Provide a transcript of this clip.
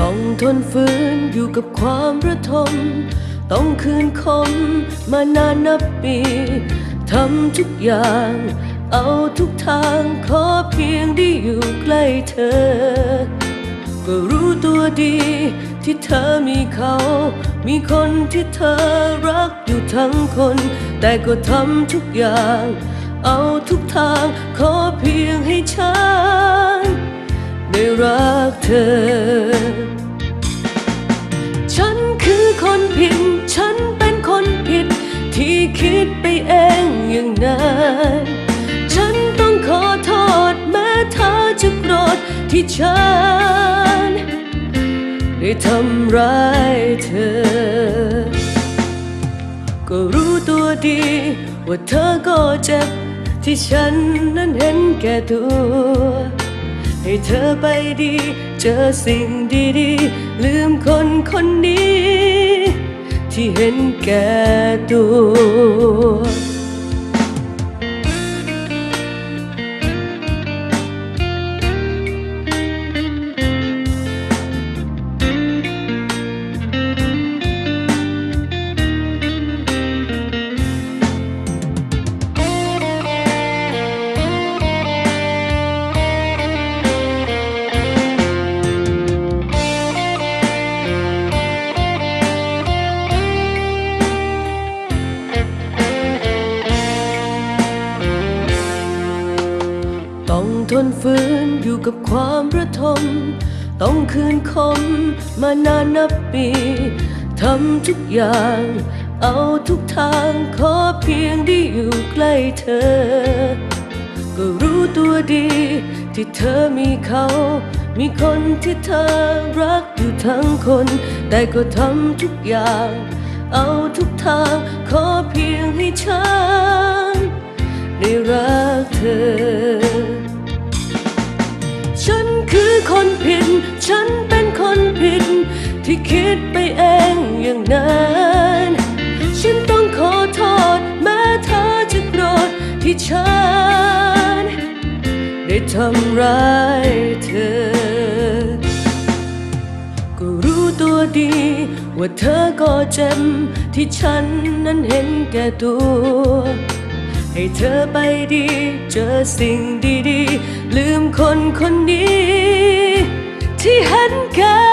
ต้องทนฝืนอยู่กับความระทม ต้องคืนคมมานานนับปีทำทุกอย่าง เอาทุกทางขอเพียงได้อยู่ใกล้เธอ ก็รู้ตัวดีที่เธอมีเขา มีคนที่เธอรักอยู่ทั้งคน แต่ก็ทำทุกอย่าง เอาทุกทางขอเพียงให้ฉันได้รักเธอ ที่ฉัน ได้ทำร้ายเธอ ก็รู้ตัวดี ว่าเธอก็เจ็บ ที่ฉันนั้นเห็นแก่ตัว ให้เธอไปดี เจอสิ่งดีๆ ลืมคนคนนี้ ที่เห็นแก่ตัว ทนฝืนอยู่กับความระทม ต้องคืนคมมานานนับปีทำทุกอย่าง เอาทุกทางขอเพียงได้อยู่ใกล้เธอ ก็รู้ตัวดี ที่เธอมีเขา มีคนที่เธอรักอยู่ทั้งคน แต่ก็ทำทุกอย่าง เอาทุกทางขอเพียงให้ฉันได้รักเธอ อย่างนั้น ฉันต้องขอโทษแม้เธอจะโกรธที่ฉัน ได้ทำร้ายเธอ ก็รู้ตัวดี ว่าเธอก็เจ็บที่ฉันนั้นเห็นแก่ตัว ให้เธอไปดี เจอสิ่งดีๆ ลืมคนคนนี้ ที่เห็นแก่